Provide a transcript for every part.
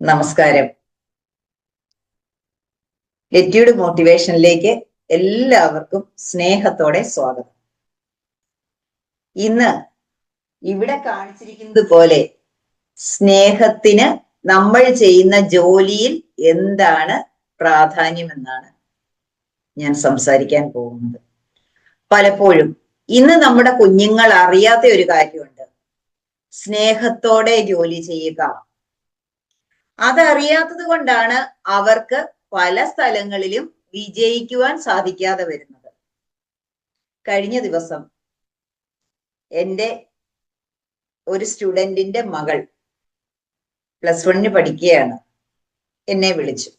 നമസ്കാരം. എറ്റിയുടെ മോട്ടിവേഷനിലേക്ക് എല്ലാവർക്കും സ്നേഹത്തോടെ സ്വാഗതം. ഇന്ന് ഇവിടെ കാണിച്ചിരിക്കുന്നത് പോലെ സ്നേഹത്തിന് നമ്മൾ ചെയ്യുന്ന ജോലിയിൽ എന്താണ് പ്രാധാന്യമെന്നാണ് ഞാൻ സംസാരിക്കാൻ പോകുന്നത്. പലപ്പോഴും ഇന്ന് നമ്മുടെ കുഞ്ഞുങ്ങൾ അറിയാത്ത ഒരു കാര്യമുണ്ട്. സ്നേഹത്തോടെ ജോലി ചെയ്യുക. അതറിയാത്തത് കൊണ്ടാണ് അവർക്ക് പല സ്ഥലങ്ങളിലും വിജയിക്കുവാൻ സാധിക്കാതെ വരുന്നത്. കഴിഞ്ഞ ദിവസം എന്റെ ഒരു സ്റ്റുഡന്റിന്റെ മകൾ പ്ലസ് വണ്ണിന് പഠിക്കുകയാണ്. എന്നെ വിളിച്ചു.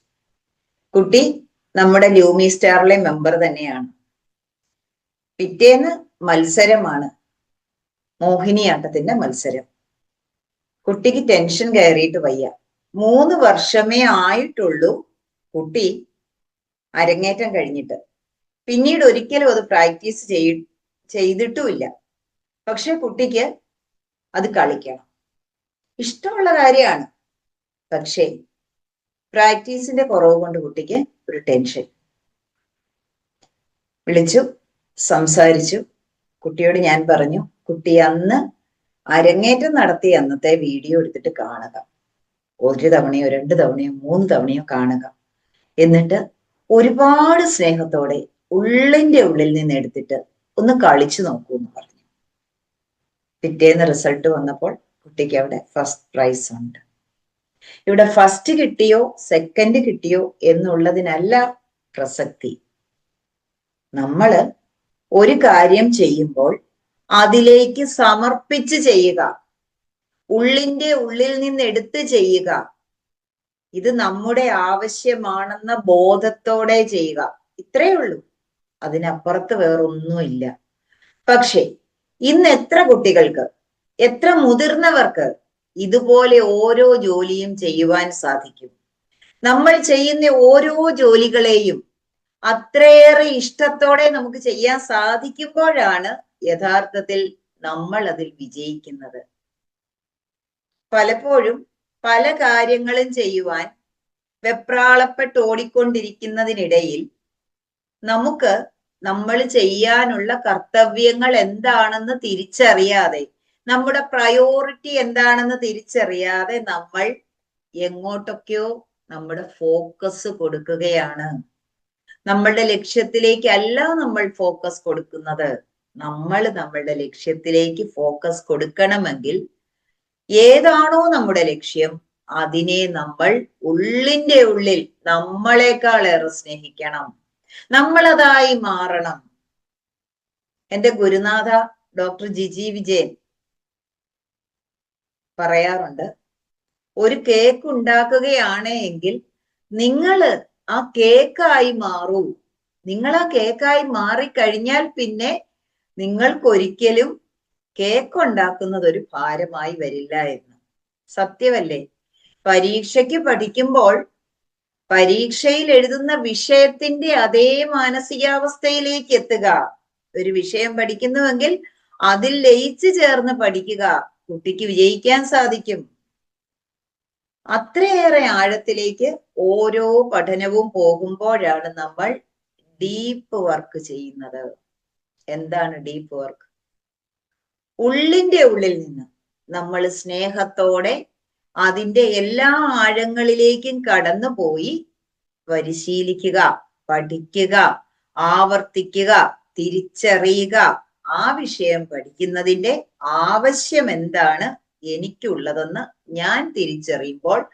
കുട്ടി നമ്മുടെ ലൂമി സ്റ്റാറിലെ മെമ്പർ തന്നെയാണ്. പിറ്റേന്ന് മത്സരമാണ്. മോഹിനിയാട്ടത്തിന്റെ മത്സരം. കുട്ടിക്ക് ടെൻഷൻ കയറിയിട്ട് വയ്യ. മൂന്ന് വർഷമേ ആയിട്ടുള്ളൂ കുട്ടി അരങ്ങേറ്റം കഴിഞ്ഞിട്ട്. പിന്നീട് ഒരിക്കലും അത് പ്രാക്ടീസ് ചെയ് ചെയ്തിട്ടുമില്ല. പക്ഷെ കുട്ടിക്ക് അത് കളിക്കണം. ഇഷ്ടമുള്ള കാര്യമാണ്. പക്ഷേ പ്രാക്ടീസിന്റെ കുറവ് കൊണ്ട് കുട്ടിക്ക് ഒരു ടെൻഷൻ. വിളിച്ചു സംസാരിച്ചു. കുട്ടിയോട് ഞാൻ പറഞ്ഞു കുട്ടി അന്ന് അരങ്ങേറ്റം നടത്തി അന്നത്തെ വീഡിയോ എടുത്തിട്ട് കാണുക. ഒരു തവണയോ രണ്ട് തവണയോ മൂന്ന് തവണയോ കാണുക. എന്നിട്ട് ഒരുപാട് സ്നേഹത്തോടെ ഉള്ളിന്റെ ഉള്ളിൽ നിന്ന് എടുത്തിട്ട് ഒന്ന് കളിച്ചു നോക്കൂ എന്ന് പറഞ്ഞു. പിറ്റേന്ന് റിസൾട്ട് വന്നപ്പോൾ കുട്ടിക്ക് അവിടെ ഫസ്റ്റ് പ്രൈസ് ഉണ്ട്. ഇവിടെ ഫസ്റ്റ് കിട്ടിയോ സെക്കൻഡ് കിട്ടിയോ എന്നുള്ളതിനല്ല പ്രസക്തി. നമ്മൾ ഒരു കാര്യം ചെയ്യുമ്പോൾ അതിലേക്ക് സമർപ്പിച്ച് ചെയ്യുക. ഉള്ളിന്റെ ഉള്ളിൽ നിന്ന് എടുത്ത് ചെയ്യുക. ഇത് നമ്മുടെ ആവശ്യമാണെന്ന ബോധത്തോടെ ചെയ്യുക. ഇത്രയേ ഉള്ളൂ. അതിനപ്പുറത്ത് വേറൊന്നുമില്ല. പക്ഷേ ഇന്ന് എത്ര കുട്ടികൾക്ക് എത്ര മുതിർന്നവർക്ക് ഇതുപോലെ ഓരോ ജോലിയും ചെയ്യുവാൻ സാധിക്കും? നമ്മൾ ചെയ്യുന്ന ഓരോ ജോലികളെയും അത്രയേറെ ഇഷ്ടത്തോടെ നമുക്ക് ചെയ്യാൻ സാധിക്കുമ്പോഴാണ് യഥാർത്ഥത്തിൽ നമ്മൾ അതിൽ വിജയിക്കുന്നത്. പലപ്പോഴും പല കാര്യങ്ങളും ചെയ്യുവാൻ വെപ്രാളപ്പെട്ട് ഓടിക്കൊണ്ടിരിക്കുന്നതിനിടയിൽ നമുക്ക് നമ്മൾ ചെയ്യാനുള്ള കർത്തവ്യങ്ങൾ എന്താണെന്ന് തിരിച്ചറിയാതെ നമ്മുടെ പ്രയോറിറ്റി എന്താണെന്ന് തിരിച്ചറിയാതെ നമ്മൾ എങ്ങോട്ടൊക്കെയോ നമ്മുടെ ഫോക്കസ് കൊടുക്കുകയാണ്. നമ്മളുടെ ലക്ഷ്യത്തിലേക്കല്ല നമ്മൾ ഫോക്കസ് കൊടുക്കുന്നത്. നമ്മൾ നമ്മളുടെ ലക്ഷ്യത്തിലേക്ക് ഫോക്കസ് കൊടുക്കണമെങ്കിൽ ഏതാണോ നമ്മുടെ ലക്ഷ്യം അതിനെ നമ്മൾ ഉള്ളിന്റെ ഉള്ളിൽ നമ്മളെക്കാളേറെ സ്നേഹിക്കണം. നമ്മളതായി മാറണം. എന്റെ ഗുരുനാഥ ഡോക്ടർ ജിജി വിജയൻ പറയാറുണ്ട് ഒരു കേക്ക് ഉണ്ടാക്കുകയാണ് എങ്കിൽ നിങ്ങൾ ആ കേക്കായി മാറൂ. നിങ്ങൾ ആ കേക്കായി മാറിക്കഴിഞ്ഞാൽ പിന്നെ നിങ്ങൾക്കൊരിക്കലും കേക്ക് ഉണ്ടാക്കുന്നത് ഒരു ഭാരമായി വരില്ല എന്ന്. സത്യമല്ലേ? പരീക്ഷയ്ക്ക് പഠിക്കുമ്പോൾ പരീക്ഷയിൽ എഴുതുന്ന വിഷയത്തിന്റെ അതേ മാനസികാവസ്ഥയിലേക്ക് എത്തുക. ഒരു വിഷയം പഠിക്കുന്നുവെങ്കിൽ അതിൽ ലയിച്ചു ചേർന്ന് പഠിക്കുക. കുട്ടിക്ക് വിജയിക്കാൻ സാധിക്കും. അത്രയേറെ ആഴത്തിലേക്ക് ഓരോ പഠനവും പോകുമ്പോഴാണ് നമ്മൾ ഡീപ്പ് വർക്ക് ചെയ്യുന്നത്. എന്താണ് ഡീപ്പ് വർക്ക്? ഉള്ളിന്റെ ഉള്ളിൽ നിന്ന് നമ്മൾ സ്നേഹത്തോടെ അതിന്റെ എല്ലാ ആഴങ്ങളിലേക്കും കടന്നു പോയി പരിശീലിക്കുക പഠിക്കുക ആവർത്തിക്കുക തിരിച്ചറിയുക. ആ വിഷയം പഠിക്കുന്നതിന്റെ ആവശ്യം എന്താണ്? എനിക്കുള്ളതെന്ന് ഞാൻ തിരിച്ചറിയുമ്പോൾ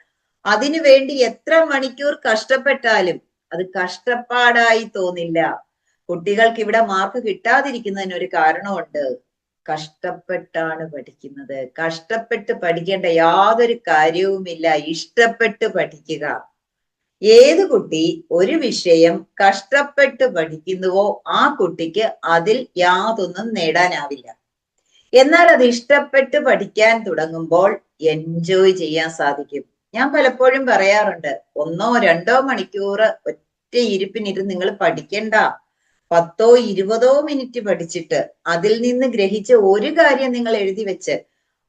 അതിനു വേണ്ടി എത്ര മണിക്കൂർ കഷ്ടപ്പെട്ടാലും അത് കഷ്ടപ്പാടായി തോന്നില്ല. കുട്ടികൾക്ക് ഇവിടെ മാർക്ക് കിട്ടാതിരിക്കുന്നതിന് ഒരു കാരണമുണ്ട്. കഷ്ടപ്പെട്ടാണ് പഠിക്കുന്നത്. കഷ്ടപ്പെട്ട് പഠിക്കേണ്ട യാതൊരു കാര്യവുമില്ല. ഇഷ്ടപ്പെട്ട് പഠിക്കുക. ഏത് കുട്ടി ഒരു വിഷയം കഷ്ടപ്പെട്ട് പഠിക്കുന്നുവോ ആ കുട്ടിക്ക് അതിൽ യാതൊന്നും നേടാനാവില്ല. എന്നാൽ അത് ഇഷ്ടപ്പെട്ട് പഠിക്കാൻ തുടങ്ങുമ്പോൾ എൻജോയ് ചെയ്യാൻ സാധിക്കും. ഞാൻ പലപ്പോഴും പറയാറുണ്ട് ഒന്നോ രണ്ടോ മണിക്കൂർ ഒറ്റ ഇരിപ്പിനിരുന്ന് നിങ്ങൾ പഠിക്കണ്ട. പത്തോ ഇരുപതോ മിനിറ്റ് പഠിച്ചിട്ട് അതിൽ നിന്ന് ഗ്രഹിച്ച ഒരു കാര്യം നിങ്ങൾ എഴുതി വെച്ച്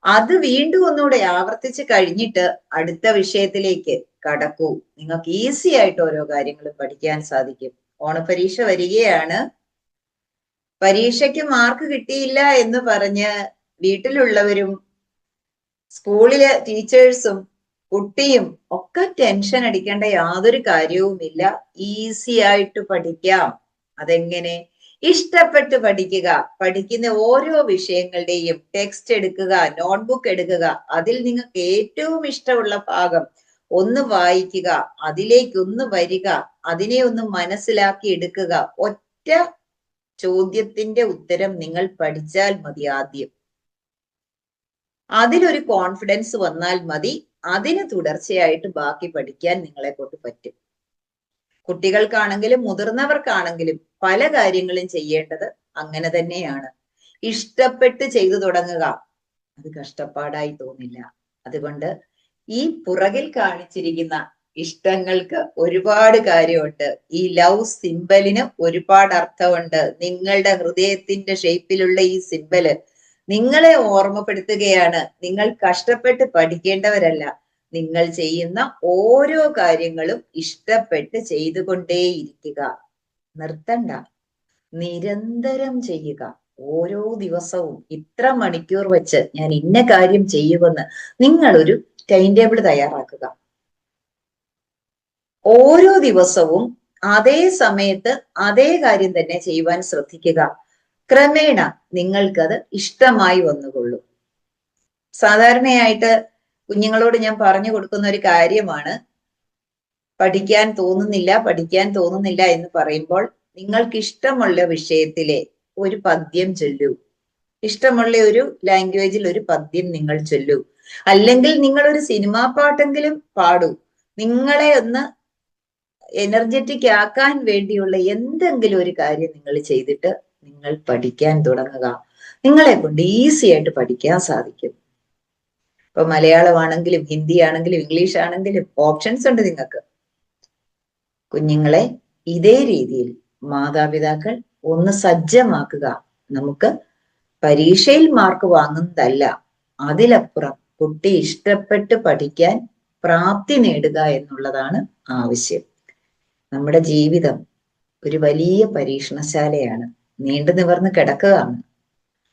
അത് വീണ്ടും ഒന്നുകൂടെ ആവർത്തിച്ച് കഴിഞ്ഞിട്ട് അടുത്ത വിഷയത്തിലേക്ക് കടക്കൂ. നിങ്ങൾക്ക് ഈസി ആയിട്ട് ഓരോ കാര്യങ്ങളും പഠിക്കാൻ സാധിക്കും. ഓണപരീക്ഷ വരികയാണ്. പരീക്ഷയ്ക്ക് മാർക്ക് കിട്ടിയില്ല എന്ന് പറഞ്ഞ് വീട്ടിലുള്ളവരും സ്കൂളിലെ ടീച്ചേഴ്സും കുട്ടിയും ഒക്കെ ടെൻഷൻ അടിക്കേണ്ട യാതൊരു കാര്യവുമില്ല. ഈസി ആയിട്ട് പഠിക്കാം. അതെങ്ങനെ? ഇഷ്ടപ്പെട്ട് പഠിക്കുക. പഠിക്കുന്ന ഓരോ വിഷയങ്ങളുടെയും ടെക്സ്റ്റ് എടുക്കുക നോട്ട്ബുക്ക് എടുക്കുക. അതിൽ നിങ്ങൾക്ക് ഏറ്റവും ഇഷ്ടമുള്ള ഭാഗം ഒന്ന് വായിക്കുക അതിലേക്ക് ഒന്ന് വരിക അതിനെ ഒന്ന് മനസ്സിലാക്കി എടുക്കുക. ഒറ്റ ചോദ്യത്തിന്റെ ഉത്തരം നിങ്ങൾ പഠിച്ചാൽ മതി ആദ്യം. അതിലൊരു കോൺഫിഡൻസ് വന്നാൽ മതി. അതിന് തുടർച്ചയായിട്ട് ബാക്കി പഠിക്കാൻ നിങ്ങളെ കൊണ്ട് പറ്റും. കുട്ടികൾക്കാണെങ്കിലും മുതിർന്നവർക്കാണെങ്കിലും പല കാര്യങ്ങളും ചെയ്യേണ്ടത് അങ്ങനെ തന്നെയാണ്. ഇഷ്ടപ്പെട്ട് ചെയ്തു തുടങ്ങുക. അത് കഷ്ടപ്പാടായി തോന്നില്ല. അതുകൊണ്ട് ഈ പുറകിൽ കാണിച്ചിരിക്കുന്ന ഇഷ്ടങ്ങൾക്ക് ഒരുപാട് കാര്യമുണ്ട്. ഈ ലവ് സിമ്പലിന് ഒരുപാട് അർത്ഥമുണ്ട്. നിങ്ങളുടെ ഹൃദയത്തിന്റെ ഷേപ്പിലുള്ള ഈ സിമ്പൽ നിങ്ങളെ ഓർമ്മപ്പെടുത്തുകയാണ്. നിങ്ങൾ കഷ്ടപ്പെട്ട് പഠിക്കേണ്ടവരല്ല. നിങ്ങൾ ചെയ്യുന്ന ഓരോ കാര്യങ്ങളും ഇഷ്ടപ്പെട്ട് ചെയ്തുകൊണ്ടേയിരിക്കുക. നിർത്തണ്ട. നിരന്തരം ചെയ്യുക. ഓരോ ദിവസവും ഇത്ര മണിക്കൂർ വെച്ച് ഞാൻ ഇന്ന കാര്യം ചെയ്യുമെന്ന് നിങ്ങളൊരു ടൈം ടേബിൾ തയ്യാറാക്കുക. ഓരോ ദിവസവും അതേ സമയത്ത് അതേ കാര്യം തന്നെ ചെയ്യുവാൻ ശ്രദ്ധിക്കുക. ക്രമേണ നിങ്ങൾക്കത് ഇഷ്ടമായി വന്നുകൊള്ളും. സാധാരണയായിട്ട് കുഞ്ഞുങ്ങളോട് ഞാൻ പറഞ്ഞു കൊടുക്കുന്ന ഒരു കാര്യമാണ്. പഠിക്കാൻ തോന്നുന്നില്ല പഠിക്കാൻ തോന്നുന്നില്ല എന്ന് പറയുമ്പോൾ നിങ്ങൾക്ക് ഇഷ്ടമുള്ള വിഷയത്തിലെ ഒരു പദ്യം ചൊല്ലൂ. ഇഷ്ടമുള്ള ഒരു ലാംഗ്വേജിൽ ഒരു പദ്യം നിങ്ങൾ ചൊല്ലൂ. അല്ലെങ്കിൽ നിങ്ങൾ ഒരു സിനിമാ പാട്ടെങ്കിലും പാടൂ. നിങ്ങളെ ഒന്ന് എനർജറ്റിക് ആക്കാൻ വേണ്ടിയുള്ള എന്തെങ്കിലും ഒരു കാര്യം നിങ്ങൾ ചെയ്തിട്ട് നിങ്ങൾ പഠിക്കാൻ തുടങ്ങുക. നിങ്ങളെ കൊണ്ട് ഈസി ആയിട്ട് പഠിക്കാൻ സാധിക്കും. ഇപ്പൊ മലയാളമാണെങ്കിലും ഹിന്ദി ആണെങ്കിലും ഇംഗ്ലീഷ് ആണെങ്കിലും ഓപ്ഷൻസ് ഉണ്ട് നിങ്ങൾക്ക്. കുഞ്ഞുങ്ങളെ ഇതേ രീതിയിൽ മാതാപിതാക്കൾ ഒന്ന് സജ്ജമാക്കുക. നമുക്ക് പരീക്ഷയിൽ മാർക്ക് വാങ്ങുന്നതല്ല അതിലപ്പുറം കുട്ടി ഇഷ്ടപ്പെട്ട് പഠിക്കാൻ പ്രാപ്തി നേടുക എന്നുള്ളതാണ് ആവശ്യം. നമ്മുടെ ജീവിതം ഒരു വലിയ പരീക്ഷണശാലയാണ്. നീണ്ടു നിവർന്ന് കിടക്കുകയാണ്.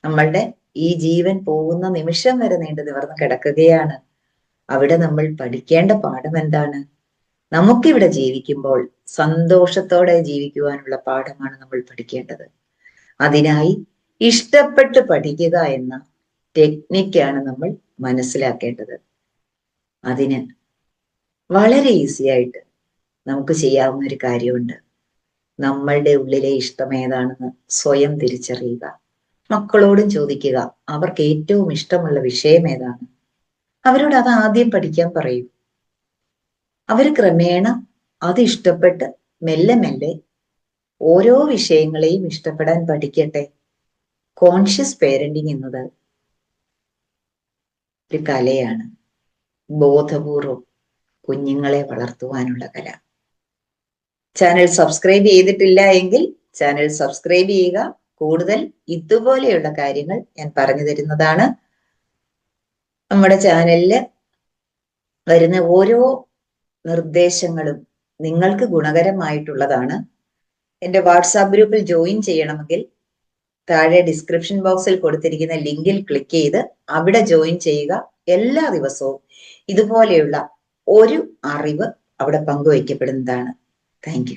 നമ്മളുടെ ഈ ജീവൻ പോകുന്ന നിമിഷം വരെ നീണ്ടു നിവർന്ന് കിടക്കുകയാണ്. അവിടെ നമ്മൾ പഠിക്കേണ്ട പാഠം എന്താണ്? നമുക്കിവിടെ ജീവിക്കുമ്പോൾ സന്തോഷത്തോടെ ജീവിക്കുവാനുള്ള പാഠമാണ് നമ്മൾ പഠിക്കേണ്ടത്. അതിനായി ഇഷ്ടപ്പെട്ട് പഠിക്കുക എന്ന ടെക്നിക്കാണ് നമ്മൾ മനസ്സിലാക്കേണ്ടത്. അതിന് വളരെ ഈസി ആയിട്ട് നമുക്ക് ചെയ്യാവുന്ന ഒരു കാര്യമുണ്ട്. നമ്മളുടെ ഉള്ളിലെ ഇഷ്ടം ഏതാണെന്ന് സ്വയം തിരിച്ചറിയുക. മക്കളോടും ചോദിക്കുക അവർക്ക് ഏറ്റവും ഇഷ്ടമുള്ള വിഷയം ഏതാണ്? അവരോട് അത് ആദ്യം പഠിക്കാൻ പറയും. അവർ ക്രമേണ അത് ഇഷ്ടപ്പെട്ട് മെല്ലെ മെല്ലെ ഓരോ വിഷയങ്ങളെയും ഇഷ്ടപ്പെടാൻ പഠിക്കട്ടെ. കോൺഷ്യസ് പേരന്റിങ് എന്നത് ഒരു കലയാണ്. ബോധപൂർവം കുഞ്ഞുങ്ങളെ വളർത്തുവാനുള്ള കല. ചാനൽ സബ്സ്ക്രൈബ് ചെയ്തിട്ടില്ല എങ്കിൽ ചാനൽ സബ്സ്ക്രൈബ് ചെയ്യുക. കൂടുതൽ ഇതുപോലെയുള്ള കാര്യങ്ങൾ ഞാൻ പറഞ്ഞു തരുന്നതാണ്. നമ്മുടെ ചാനലിൽ വരുന്ന ഓരോ നിർദ്ദേശങ്ങളും നിങ്ങൾക്ക് ഗുണകരമായിട്ടുള്ളതാണ്. എന്റെ വാട്സാപ്പ് ഗ്രൂപ്പിൽ ജോയിൻ ചെയ്യണമെങ്കിൽ താഴെ ഡിസ്ക്രിപ്ഷൻ ബോക്സിൽ കൊടുത്തിരിക്കുന്ന ലിങ്കിൽ ക്ലിക്ക് ചെയ്ത് അവിടെ ജോയിൻ ചെയ്യുക എല്ലാ ദിവസവും. ഇതുപോലെയുള്ള ഒരു അറിവ് അവിടെ പങ്കുവയ്ക്കപ്പെടുന്നതാണ്. താങ്ക്